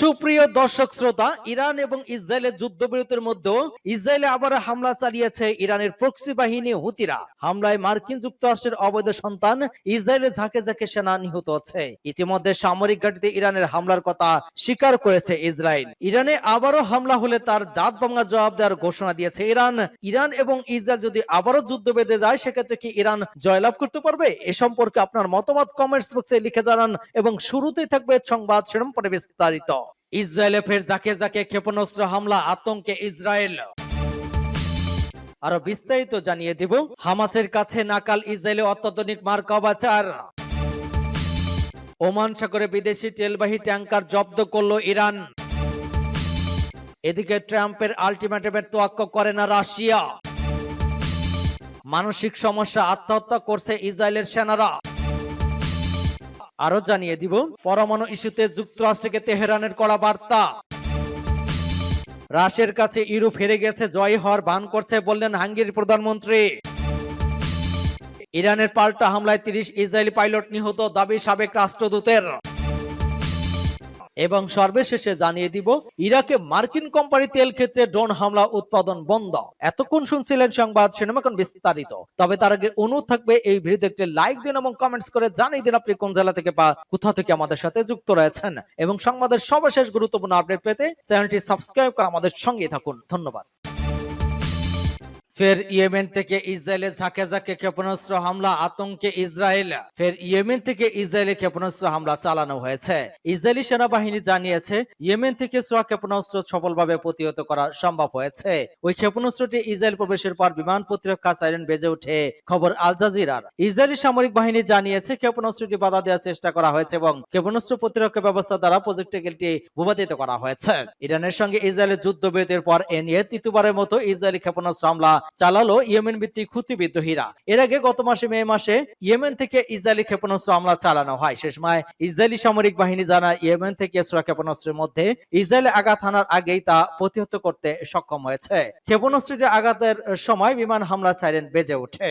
সুপ্রিয় দর্শক শ্রোতা, ইরান এবং ইসরায়েলের যুদ্ধবিরতির মধ্যেও ইসরায়েলে আবার হামলা চালিয়েছে ইরানের প্রক্সি বাহিনী হুতিরা। হামলায় মার্কিন যুক্তরাষ্ট্রের অবৈধ সন্তান ইসরায়েলে ঝাঁকে ঝাঁকে সেনা নিহত হচ্ছে। ইতিমধ্যে সামরিক ঘাটিতে ইরানের হামলার কথা স্বীকার করেছে ইসরায়েল। ইরানে আবারও হামলা হলে তার দাঁত ভাঙা জবাব দেওয়ার ঘোষণা দিয়েছে ইরান। ইরান এবং ইসরায়েল যদি আবারও যুদ্ধ বেঁধে যায়, সেক্ষেত্রে কি ইরান জয়লাভ করতে পারবে? এ সম্পর্কে আপনার মতামত কমেন্টস বক্সে লিখে জানান এবং শুরুতেই থাকবে সংবাদ শিরোনাম পরে বিস্তারিত। ইসরায়েলে ফের যাকে যাকে ক্ষেপণাস্ত্র হামলা, আতঙ্কে ইসরায়েল। আরও বিস্তারিত জানিয়ে দিব। হামাসের কাছে নাকাল ইসরায়েলে অত্যাধুনিক মার্কাবাচার ওমান সাগরে বিদেশি তেলবাহী ট্যাঙ্কার জব্দ করল ইরান। এদিকে ট্রাম্পের আলটিমেটামের তোয়াক্ক করে না রাশিয়া। মানসিক সমস্যা আত্মহত্যা করছে ইসরায়েলের সেনারা। আরও জানিয়ে দিব। পরমাণু ইস্যুতে যুক্তরাষ্ট্রকে তেহরানের কড়া বার্তা। রাশের কাছে ইউরোপ হেরে গেছে, জয় হওয়ার ভান করছে বললেন হাঙ্গেরির প্রধানমন্ত্রী। ইরানের পাল্টা হামলায় তিরিশ ইসরায়েলি পাইলট নিহত, দাবি সাবেক রাষ্ট্রদূতের। এবং সর্বশেষে জানিয়ে দিব, ইরাকে মার্কিন কোম্পানি তেল ক্ষেত্রে ড্রোন হামলা উৎপাদন বন্ধ। এতক্ষণ শুনছিলেন সংবাদ সিনেমাখন বিস্তারিত। তবে তার আগে অনুরোধ থাকবে, এই ভিডিওতে একটি লাইক দিন এবং কমেন্টস করে জানিয়ে দিন আপনি কোন জেলা থেকে বা কোথা থেকে আমাদের সাথে যুক্ত রয়েছেন। এবং সংবাদের সর্বশেষ গুরুত্বপূর্ণ আপডেট পেতে চ্যানেলটি সাবস্ক্রাইব করে আমাদের সঙ্গে থাকুন। ধন্যবাদ। ফের ইয়েমেন থেকে ইসরায়েলে ঝাঁকে ঝাঁকে ক্ষেপণাস্ত্র হামলা, আতঙ্কে ইসরায়েল। ফের ইয়েমেন থেকে ইসরায়েলে ক্ষেপণাস্ত্র হামলা চালানো হয়েছে। ইসরায়েলি সেনাবাহিনী জানিয়েছে, ইয়েমেন থেকে সোয়া ক্ষেপণাস্ত্র সফলভাবে প্রতিহত করা সম্ভব হয়েছে। ওই ক্ষেপণাস্ত্রটি ইসরায়েল প্রবেশের পর বিমান প্রতিরক্ষা সাইরেন বেজে ওঠে, খবর আল জাজিরার। ইসরায়েলি সামরিক বাহিনী জানিয়েছে, ক্ষেপণাস্ত্রটি বাধা দেওয়ার চেষ্টা করা হয়েছে এবং ক্ষেপণাস্ত্র প্রতিরক্ষা ব্যবস্থা দ্বারা প্রজেক্টিকেলটি ভূপাতিত করা হয়েছে। ইরানের সঙ্গে ইসরায়েলের যুদ্ধবিরতির পর এ নিয়ে তৃতীয়বারের মতো ইসরায়েলি ক্ষেপণাস্ত্র হামলা চালালো ইয়েমেন ভিত্তিক হুতি বিদ্রোহীরা এর আগে গত মাসে মে মাসে ইয়েমেন থেকে ইসরায়েলি ক্ষেপণাস্ত্র হামলা চালানো হয়। শেষ মায় ইসরায়েলি সামরিক বাহিনী জানা ইয়েমেন থেকে সুরা ক্ষেপণাস্ত্রের মধ্যে ইসরায়েলে আঘাত হানার আগেই তা প্রতিহত করতে সক্ষম হয়েছে। ক্ষেপণাস্ত্রটি আঘাতের সময় বিমান হামলা সাইরেন বেজে ওঠে।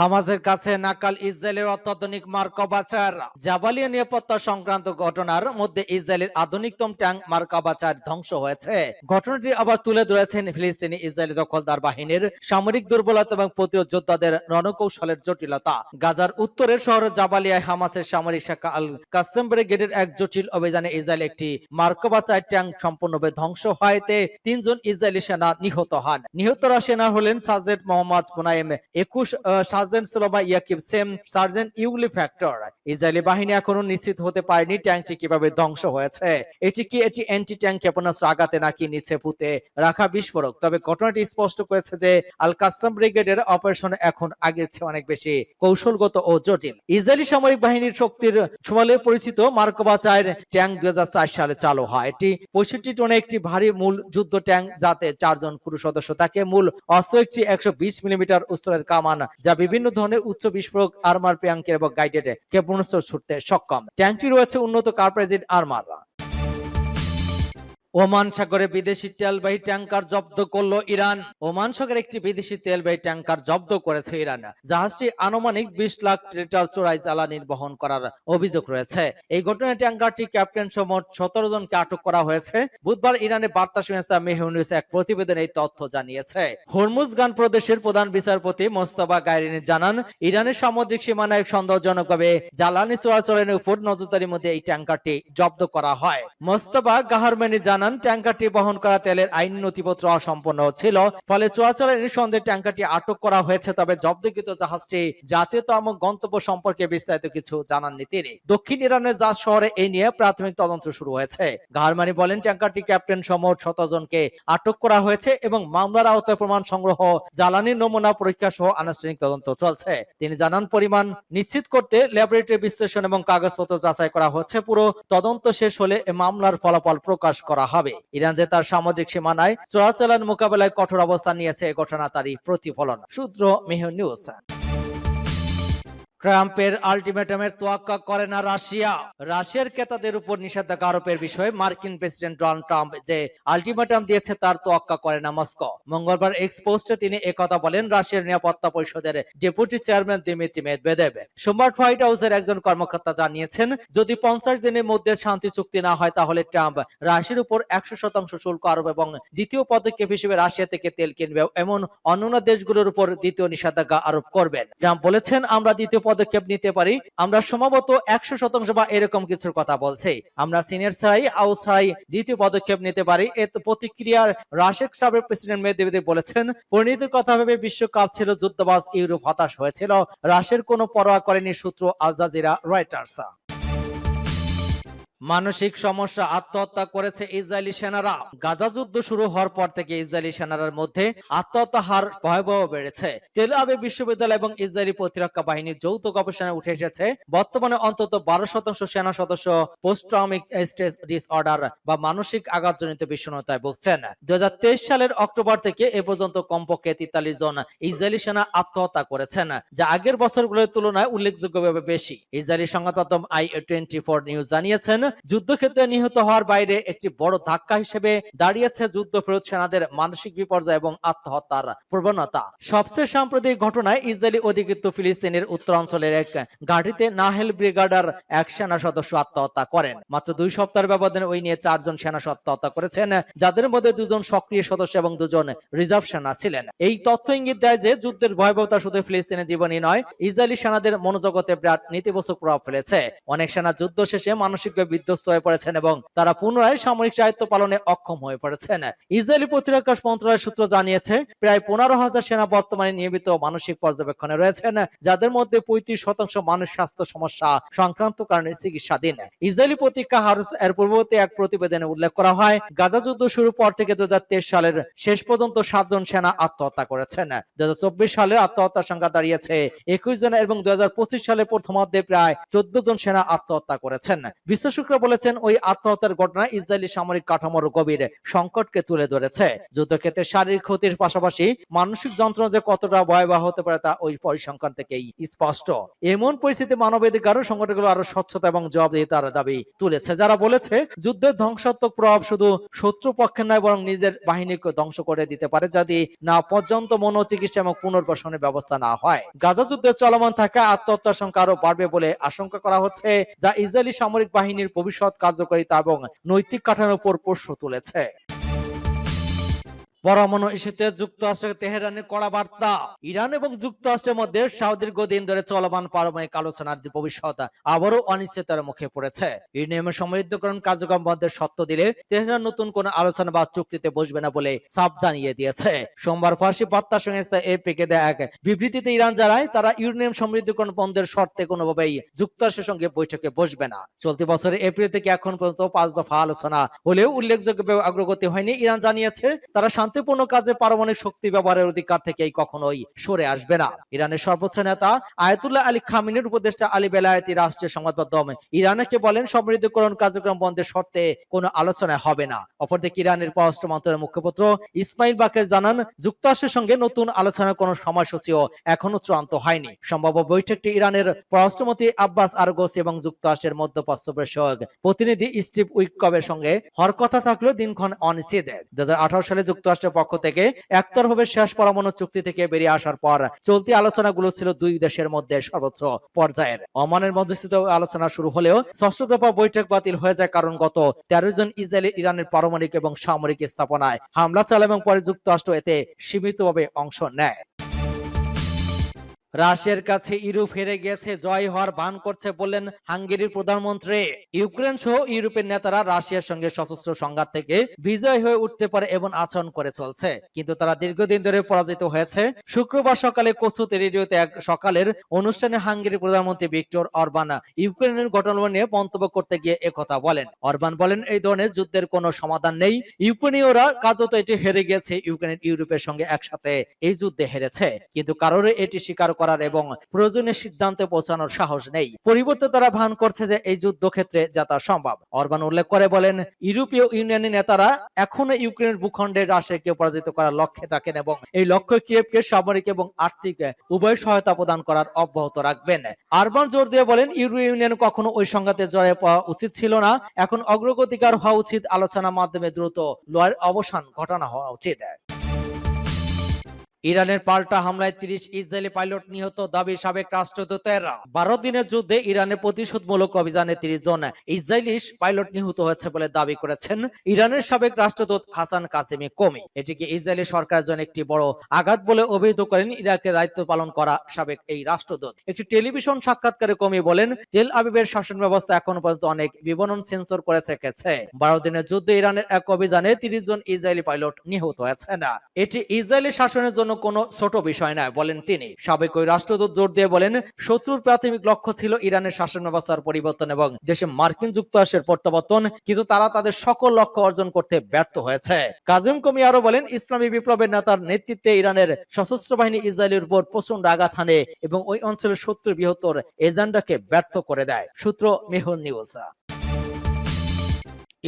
হামাজের কাছে নাকাল ইসরায়েলের অত্যাধুনিক মার্কাবাচার জাবালিয়া নিরাপত্তা সংক্রান্ত ঘটনার মধ্যে ইসরায়েলের আধুনিকতম ট্যাঙ্ক মার্কাবাচার ধ্বংস হয়েছে। ঘটনাটি আবার তুলে ধরেছেন ফিলিস্তিনি ইসরায়েলি দখলদার বাহিনীর সামরিক দুর্বলতা এবং প্রতিরোধ যোদ্ধাদের রণকৌশলের জটিলতা। গাজার উত্তরের শহর জাবালিয়ায় হামাসের সামরিক শাখা আল কাসেম ব্রিগেডের এক জটিল অভিযানে ইসরায়েল একটি মার্কাবাচার ট্যাঙ্ক সম্পূর্ণভাবে ধ্বংস হওয়াতে তিনজন ইসরায়েলি সেনা নিহত হন। নিহতরা সেনা হলেন সাজেদ মোহাম্মদ মুনাইম একুশ সার্জেন্ট সোলোমা ইয়াকিব, সেম সার্জেন্ট ইউলি ফ্যাক্টর। ইসরায়েলি বাহিনী এখনও নিশ্চিত হতে পারেনি ট্যাঙ্কটি কীভাবে ধ্বংস হয়েছে। এটি কি এটি অ্যান্টি ট্যাঙ্ক ক্ষেপণাস্ত্র আঘাতে নাকি নিচে পুঁতে রাখা বিস্ফোরক? তবে ঘটনাটি স্পষ্ট করেছে যে আল কাসাম ব্রিগেডের অপারেশন এখন আগের চেয়ে অনেক বেশি কৌশলগত ও জটিল। ইসরায়েলি সামরিক বাহিনীর শক্তির সুমালে পরিচিত মার্কোবাচার ট্যাঙ্ক দুই সালে চালু হয়। এটি পঁয়ষট্টি টনে একটি ভারী মূল যুদ্ধ ট্যাঙ্ক যাতে চারজন পুরু সদস্য থাকে। মূল অস্ত্র একটি একশো বিশ মিলিমিটার উত্তরের কামান যা বিভিন্ন ধরনের উচ্চ বিস্ফোরক আর্মার প্যাঙ্কের এবং গাইডেড ক্ষেপণাস্ত্র ছুটতে সক্ষম। ট্যাঙ্কটি রয়েছে উন্নত কার্পেজিট আর্মার ওমান সাগরে বিদেশি তেলবাহী ট্যাঙ্কার জব্দ করল ইরান। ওমান সাগরে একটি বিদেশি তেলবাহী ট্যাঙ্কার জব্দ করেছে ইরান। জাহাজটি আনুমানিক বিশ লাখ লিটার চোরাই জ্বালানির বহন করার অভিযোগ রয়েছে। এই ঘটনায় ট্যাঙ্কারটি ক্যাপ্টেন সহ সতেরো জনকে আটক করা হয়েছে। বুধবার ইরানের বার্তা সংস্থা মেহনিউস এক প্রতিবেদনে এই তথ্য জানিয়েছে। হরমুজগান প্রদেশের প্রধান বিচারপতি মোস্তফা গাইরিনি জানান, ইরানের সামুদ্রিক সীমানায় সন্দেহজনকভাবে জ্বালানি চোরাচলের উপর নজরদারির মধ্যে এই ট্যাঙ্কারটি জব্দ করা হয়। মোস্তফা গাহারমেনি জানান ট্যাঙ্কারটি বহন করা তেলের আইন নথিপত্র অসম্পন্ন ছিল। ফলে চোরাচলের নিঃসন্দেহে ট্যাঙ্কারটি আটক করা হয়েছে, তবে জব্দকৃত জাহাজটি জাতীয়তম গন্তব্য সম্পর্কে বিস্তারিত কিছু জানাননি তিনি। দক্ষিণ ইরানের জাজ শহরে এই নিয়ে প্রাথমিক তদন্ত শুরু হয়েছে। গাহারমানি বলেন, ট্যাঙ্কারটি ক্যাপ্টেন সহ শত জনকে আটক করা হয়েছে এবং মামলার আওতায় প্রমাণ সংগ্রহ জ্বালানির নমুনা পরীক্ষা সহ আনুষ্ঠানিক তদন্ত চলছে। তিনি জানান, পরিমাণ নিশ্চিত করতে ল্যাবরেটরি বিশ্লেষণ এবং কাগজপত্র যাচাই করা হচ্ছে। পুরো তদন্ত শেষ হলে এ মামলার ফলাফল প্রকাশ করা হবে। ইরান যে তার সামুদ্রিক সীমানায় চোরাচালান মোকাবেলায় কঠোর অবস্থান নিয়েছে, এ ঘটনা তারই প্রতিফলন। সূত্র মেহ নিউজ। ট্রাম্পের আলটিমেটামের তোয়াক্কা করে না রাশিয়া। রাশিয়ার ক্রেতাদের উপর নিষেধাজ্ঞা আরোপের বিষয়ে মার্কিন প্রেসিডেন্ট ডোনাল্ড ট্রাম্প যে আলটিমেটাম দিয়েছে তার তোয়াক্কা করে না মস্কো। মঙ্গলবার এক্স পোস্টে তিনি একথা বলেন রাশিয়ার নিরাপত্তা পরিষদের ডেপুটি চেয়ারম্যান দিমিত্রি মেদভেদেব সোমবার হোয়াইট হাউসের একজন কর্মকর্তা জানিয়েছেন, যদি পঞ্চাশ দিনের মধ্যে শান্তি চুক্তি না হয় তাহলে ট্রাম্প রাশিয়ার উপর একশো শতাংশ শুল্ক আরোপ এবং দ্বিতীয় পদক্ষেপ হিসেবে রাশিয়া থেকে তেল কিনবে এমন অন্যান্য দেশগুলোর উপর দ্বিতীয় নিষেধাজ্ঞা আরোপ করবেন। ট্রাম্প বলেছেন, আমরা দ্বিতীয় পদক্ষেপ নিতে পারি, আমরা সম্ভবত একশো শতাংশ বা এরকম কিছুর কথা বলছি। আমরা সিনিয়র ছাড়াই আউ ছাড়াই দ্বিতীয় পদক্ষেপ নিতে পারি। এত প্রতিক্রিয়ার রাশেক সাবেক প্রেসিডেন্ট মেদেবেদে বলেছেন পরিণতির কথা ভেবে বিশ্বকাপ ছিল যুদ্ধবাজ ইউরোপ হতাশ হয়েছিল। রাশের কোনো পরোয়া করেনি সূত্র আল জাজিরা রয়টার্স মানসিক সমস্যা আত্মহত্যা করেছে ইসরায়েলি সেনারা। গাজা যুদ্ধ শুরু হওয়ার পর থেকে ইসরায়েলি সেনার মধ্যে আত্মহত্যা হার ভয়াবহ বেড়েছে। তেল আবিব বিশ্ববিদ্যালয় এবং ইসরায়েলি প্রতিরক্ষা বাহিনীর যৌথ গবেষণায় উঠে এসেছে, বর্তমানে অন্তত বারো শতাংশ সেনা সদস্য পোস্ট ট্রমিক স্ট্রেস ডিসঅর্ডার বা মানসিক আঘাতজনিত বিষণ্ণতায় ভুগছেন। দুই হাজার তেইশ সালের অক্টোবর থেকে এ পর্যন্ত কমপক্ষে তেতাল্লিশ জন ইসরায়েলি সেনা আত্মহত্যা করেছেন, যা আগের বছরগুলোর তুলনায় উল্লেখযোগ্যভাবে বেশি। ইসরায়েলি সংবাদমাধ্যম আই টোয়েন্টি ফোর নিউজ জানিয়েছেন যুদ্ধক্ষেত্রে নিহত হওয়ার বাইরে একটি বড় ধাক্কা হিসেবে দাঁড়িয়েছে যুদ্ধ ফেরত সেনাদের মানসিক বিপর্যয় এবং আত্মহত্যার প্রবণতা। সবচেয়ে সাম্প্রতিক ঘটনায় ইসরায়েলি অধিকৃত ফিলিস্তিনের উত্তরাঞ্চলের এক ঘাটিতে নাহেল ব্রিগাডার এক সেনা সদস্য আত্মহত্যা করেন। মাত্র দুই সপ্তাহের ব্যবধানে ওই নিয়ে চারজন সেনা আত্মহত্যা করেছেন, যাদের মধ্যে দুজন সক্রিয় সদস্য এবং দুজন রিজার্ভ সেনা ছিলেন। এই তথ্য ইঙ্গিত দেয় যে, যুদ্ধের ভয়াবহতা শুধু ফিলিস্তিনের জীবনই নয়, ইসরায়েলি সেনাদের মনোজগতে বিরাট নেতিবাচক প্রভাব ফেলেছে। অনেক সেনা যুদ্ধ শেষে মানসিকভাবে বিধ্বস্ত হয়ে পড়েছেন এবং তারা পুনরায় সামরিক দায়িত্ব পালনে অক্ষম হয়ে পড়েছেন। ইসরায়েলি প্রতিরক্ষা মন্ত্রণালয় সূত্র জানিয়েছে, প্রায় পনেরো হাজার সেনা বর্তমানে নিয়মিত মানসিক পর্যবেক্ষণে রয়েছেন, যাদের মধ্যে পঁয়ত্রিশ শতাংশ মানুষ স্বাস্থ্য সমস্যা সংক্রান্ত কারণে চিকিৎসাধীন। ইসরায়েলি প্রতিরক্ষা হারস এর পূর্ববর্তী এক প্রতিবেদনে উল্লেখ করা হয়, গাজা যুদ্ধ শুরু পর থেকে দুহাজার তেইশ সালের শেষ পর্যন্ত সাতজন সেনা আত্মহত্যা করেছেন। দু সালে আত্মহত্যার সংখ্যা দাঁড়িয়েছে, একুশ জন এবং দু সালের প্রথমার্ধে প্রায় চোদ্দ জন সেনা আত্মহত্যা করেছেন। বিশ্লেষকরা বলেছেন, ওই আত্মহত্যার ঘটনা ইসরায়েলি সামরিক কাঠামোর গভীর সংকটকে তুলে ধরেছে। যুদ্ধক্ষেত্রে শারীরিক ক্ষতির পাশাপাশি মানসিক যন্ত্রণা যে কতটা ভয়াবহ হতে পারে তা ওই পরিসংখ্যান থেকেই স্পষ্ট। এমন পরিস্থিতি মানবাধিকার সংগঠনগুলো আরও স্বচ্ছতা এবং জবাবদিহিতার দাবি তুলেছে। যারা বলেছে, যুদ্ধের ধ্বংসাত্মক প্রভাব শুধু শত্রু পক্ষের নয়, বরং নিজের বাহিনীকে ধ্বংস করে দিতে পারে যদি না পর্যন্ত মনোচিকিৎসা এবং পুনর্বাসনের ব্যবস্থা না হয়। গাজা যুদ্ধে চলমান থাকা আত্মহত্যার সংখ্যা আরও বাড়বে বলে আশঙ্কা করা হচ্ছে, যা ইসরায়েলি সামরিক বাহিনীর ভবিষ্যৎ কার্যকারিতা এবং নৈতিক কাঠামোর উপর প্রশ্ন তুলেছে। পরমাণু ইস্যুতে যুক্তরাষ্ট্র তেহরানের কড়া বার্তা। ইরান এবং যুক্তরাষ্ট্রের মধ্যে দীর্ঘদিন ধরে চলমান পারমাণবিক আলোচনার ভবিষ্যৎ, আবারও অনিশ্চয়তার মুখে পড়েছে। ইউনিয়মের সমৃদ্ধকরণ কার্যক্রম বন্ধের সত্য দিলে তেহরান নতুন কোন আলোচনা বা চুক্তিতে বসবে না বলে সাফ জানিয়ে দিয়েছে। সোমবার ফার্সি বার্তা সংস্থা এপিকে দেয় এক বিবৃতিতে ইরান জানায়, তারা ইউরেনিয়াম সমৃদ্ধকরণ বন্ধের শর্তে কোনোভাবেই যুক্তরাষ্ট্রের সঙ্গে বৈঠকে বসবে না। চলতি বছরের এপ্রিল থেকে এখন পর্যন্ত পাঁচ দফা আলোচনা হলেও উল্লেখযোগ্য অগ্রগতি হয়নি। ইরান জানিয়েছে, তারা শান্তিপূর্ণ কাজে পারমাণবিক শক্তি ব্যবহারের অধিকার থেকেই কখনোই সরে আসবে না। ইরানের সর্বোচ্চ নেতা আয়াতুল্লাহ আলী খামিনের উপদেষ্টা আলী বেলায়েতি রাষ্ট্রীয় সংবাদ মাধ্যম ইরানকে বলেন, সমৃদ্ধকরণ কার্যক্রম বন্ধের শর্তে কোনো আলোচনা হবে না। অপরদিকে ইরানের পররাষ্ট্র মন্ত্রণালয়ের মুখপাত্র ইসমাইল বাকের জানান, যুক্তরাষ্ট্রের সঙ্গে নতুন আলোচনার কোনো সময়সূচিও এখনও চূড়ান্ত হয়নি। সম্ভাব্য বৈঠকটি ইরানের পররাষ্ট্রমন্ত্রী আব্বাস আরগোস এবং যুক্তরাষ্ট্রের মধ্যপ্রাচ্য বিষয়ক প্রতিনিধি স্টিভ উইকবের সঙ্গে হর কথা থাকলেও দিনক্ষণ অনিশ্চিত। দু হাজার আঠারো সালে যুক্তরাষ্ট্রের পক্ষ থেকে একতরভাবে শেষ পরমাণু চুক্তি থেকে বেরিয়ে আসার পর চলতি আলোচনাগুলো ছিল দুই দেশের মধ্যে সর্বোচ্চ পর্যায়ের। ওমানের মধ্যস্থিত আলোচনা শুরু হলেও ষষ্ঠ দফা বৈঠক বাতিল হয়ে যায় কারণ গত তেরো জন ইসরায়েলি, ইরানের পারমাণবিক এবং সামরিক স্থাপনায় হামলা চালায় এবং পরে যুক্তরাষ্ট্র এতে সীমিতভাবে অংশ নেয়। রাশিয়ার কাছে ইউরোপ হেরে গেছে, জয় হওয়ার ভান করছে বললেন হাঙ্গেরির প্রধানমন্ত্রী। ইউক্রেন সহ ইউরোপের নেতারা রাশিয়ার সঙ্গে সশস্ত্র সংঘাত থেকে বিজয় হয়ে উঠতে পারে এমন আচরণ করে চলছে। কিন্তু তারা দীর্ঘদিন ধরে পরাজিত হয়েছে। শুক্রবার সকালে কচুতে রেডিওতে এক সকালের অনুষ্ঠানে হাঙ্গেরির প্রধানমন্ত্রী ভিক্টর অরবান ইউক্রেনের ঘটনা নিয়ে মন্তব্য করতে গিয়ে একথা বলেন। অরবান বলেন, এই ধরনের যুদ্ধের কোনো সমাধান নেই। ইউক্রেনীয়রা কাজত এটি হেরে গেছে। ইউক্রেনের ইউরোপের সঙ্গে একসাথে এই যুদ্ধে হেরেছে। কিন্তু কারোর এটি স্বীকার করার এবং প্রয়োজনীয় সিদ্ধান্তে পৌঁছানোর সাহস নেই। পরিবর্তে তারা ভান করছে যে এই যুদ্ধক্ষেত্রে যাতা সম্ভব। অরবান উল্লেখ করে বলেন, ইউরোপীয় ইউনিয়নের নেতারা এখনও ইউক্রেনের ভূখণ্ডে রাশিয়াকে পরাজিত করার লক্ষ্যে থাকেন এবং এই লক্ষ্য কিয়েভকে সামরিক এবং আর্থিক উভয় সহায়তা প্রদান করার অব্যাহত রাখবেন। আরবান জোর দিয়ে বলেন ইউরো ইউনিয়ন কখনো ওই সংঘাতে জড়ে পাওয়া উচিত ছিল না। এখন অগ্রগতিকার হওয়া উচিত আলোচনার মাধ্যমে দ্রুত লড়াইয়ের অবসান ঘটানো হওয়া উচিত। ইরানের পাল্টা হামলায় তিরিশ ইসরায়েলি পাইলট নিহত দাবি সাবেক রাষ্ট্রদূতের বারো দিনের যুদ্ধে ইরানের প্রতিশোধমূলক অভিযানে তিরিশ জন ইসরায়েলি পাইলট নিহত হয়েছে বলে দাবি করেছেন ইরানের সাবেক রাষ্ট্রদূত হাসান কাসিমি কমি। এটিকে ইসরায়েলি সরকারের জন্য একটি বড় আঘাত বলে অভিহিত করেন ইরাকের দায়িত্ব পালন করা সাবেক এই রাষ্ট্রদূত। একটি টেলিভিশন সাক্ষাৎকারে কমি বলেন, তেল আবিবের শাসন ব্যবস্থা এখনও পর্যন্ত অনেক বিবরণ সেন্সর করে রেখেছে। বারো দিনের যুদ্ধে ইরানের এক অভিযানে তিরিশ জন ইসরায়েলি পাইলট নিহত হয়েছে না এটি ইসরায়েলি শাসনের জন্য কোনো ছোট বিষয় নয় বলেন তিনি। সাবেক ওই রাষ্ট্রদূত জোর দিয়ে বলেন, শত্রুর প্রাথমিক লক্ষ্য ছিল ইরানের শাসন ব্যবস্থার পরিবর্তন এবং দেশে মার্কিন যুক্তরাষ্ট্রের প্রত্যাবর্তন, কিন্তু তারা তাদের সকল লক্ষ্য অর্জন করতে ব্যর্থ হয়েছে। কাজিম কমি আরও বলেন, ইসলামী বিপ্লবের নেতার নেতৃত্বে ইরানের সশস্ত্র বাহিনী ইসরায়েলের উপর প্রচণ্ড আঘাত হানে এবং ওই অঞ্চলের শত্রুর বৃহত্তর এজেন্ডাকে ব্যর্থ করে দেয়। সূত্র মেহুল নিউজ।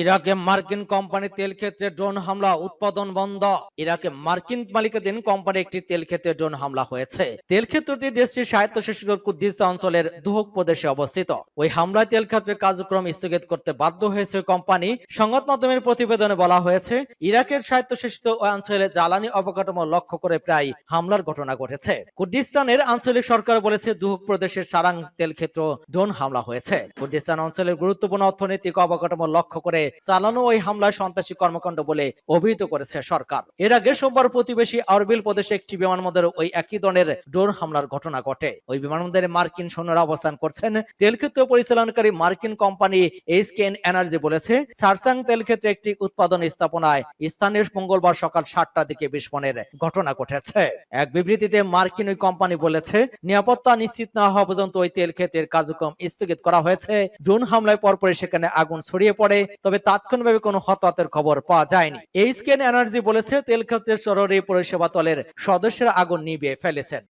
ইরাকে মার্কিন কোম্পানি তেল ক্ষেত্রে ড্রোন হামলা, উৎপাদন বন্ধ। ইরাকে মার্কিন মালিকাধীন কোম্পানি একটি তেল ক্ষেত্রে ড্রোন হামলা হয়েছে। তেল ক্ষেত্রটি দেশটির স্বায়ত্তশাসিত কুর্দিস্তান অঞ্চলের দুহক প্রদেশে অবস্থিত। ওই হামলায় তেল ক্ষেত্রের কার্যক্রম স্থগিত করতে বাধ্য হয়েছে কোম্পানি। সংবাদ মাধ্যমের প্রতিবেদনে বলা হয়েছে, ইরাকের স্বায়ত্তশাসিত ওই অঞ্চলে জ্বালানি অবকাঠামো লক্ষ্য করে প্রায় হামলার ঘটনা ঘটেছে। কুর্দিস্তানের আঞ্চলিক সরকার বলেছে, দুহক প্রদেশের সারাং তেল ক্ষেত্র ড্রোন হামলা হয়েছে। কুর্দিস্তান অঞ্চলের গুরুত্বপূর্ণ অর্থনৈতিক অবকাঠামো লক্ষ্য করে চালানো ওই হামলায় সন্ত্রাসী কর্মকাণ্ড বলে অভিহিত করেছে সরকার। এর আগে সোমবার প্রতিবেশী আরবিল প্রদেশে একটি বিমানবন্দরে ওই একই ধরনের ড্রোন হামলার ঘটনা ঘটে। ওই বিমানবন্দরে মার্কিন সৈন্যরা অবস্থান করছেন। তেল ক্ষেত্র পরিচালনাকারী মার্কিন কোম্পানি এইচকেএন এনার্জি বলেছে, সারসাং তেল ক্ষেত্রে একটি উৎপাদন স্থাপনায় স্থানীয় মঙ্গলবার সকাল সাতটার দিকে বিস্ফোরণের ঘটনা ঘটেছে। এক বিবৃতিতে মার্কিন ওই কোম্পানি বলেছে, নিরাপত্তা নিশ্চিত না হওয়া পর্যন্ত ওই তেল ক্ষেত্রের কার্যক্রম স্থগিত করা হয়েছে। ড্রোন হামলায় পরপরই সেখানে আগুন ছড়িয়ে পড়ে। তবে তাৎক্ষণিকভাবে কোনো হতাহতের খবর পাওয়া যায়নি। এইচকেএন এনার্জি বলেছে তেল ক্ষেত্রের জরুরি পরিষেবা দলের সদস্যরা আগুন নিভিয়ে ফেলেছেন।